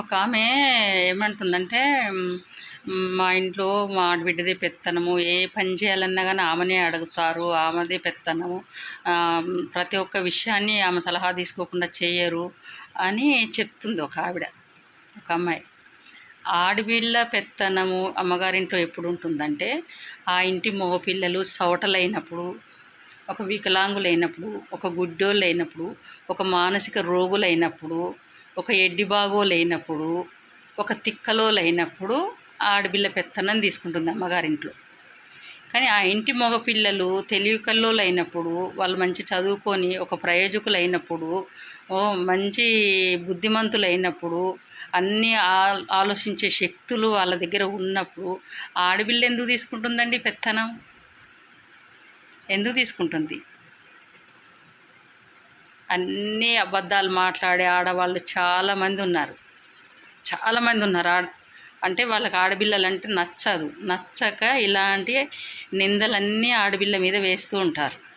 ఒక ఆమె ఏమంటుందంటే మా ఇంట్లో మా ఆడబిడ్డదే పెత్తనము. ఏ పని చేయాలన్నా కానీ ఆమెనే అడుగుతారు. ఆమెదే పెత్తనము. ప్రతి ఒక్క విషయాన్ని ఆమె సలహా తీసుకోకుండా చేయరు అని చెప్తుంది ఒక ఆవిడ ఒక అమ్మాయి. ఆడపిల్ల పెత్తనము అమ్మగారింట్లో ఎప్పుడు ఉంటుందంటే ఆ ఇంటి మగపిల్లలు సవటలైనప్పుడు ఒక వికలాంగులైనప్పుడు ఒక గుడ్డోళ్ళైనప్పుడు ఒక మానసిక రోగులైనప్పుడు ఒక ఎడ్డిబాగోలైనప్పుడు ఒక తిక్కలో లేనప్పుడు ఆడపిల్ల పెత్తనం తీసుకుంటుంది అమ్మగారింట్లో. కానీ ఆ ఇంటి మగపిల్లలు తెలివికల్లో కల్లోలైనప్పుడు వాళ్ళు మంచి చదువుకొని ఒక ప్రయోజకులైనప్పుడు ఓ మంచి బుద్ధిమంతులైనప్పుడు అన్నీ ఆ- ఆలోచించే శక్తులు వాళ్ళ దగ్గర ఉన్నప్పుడు ఆడపిల్ల ఎందుకు తీసుకుంటుందండి పెత్తనం? ఎందుకు తీసుకుంటుంది? అన్నీ అబద్ధాలు మాట్లాడే ఆడవాళ్ళు చాలామంది ఉన్నారు. చాలామంది ఉన్నారు. ఆడ అంటే వాళ్ళకి ఆడపిల్లలు అంటే నచ్చదు. నచ్చక ఇలాంటి నిందలన్నీ ఆడపిల్ల మీద వేస్తూ ఉంటారు.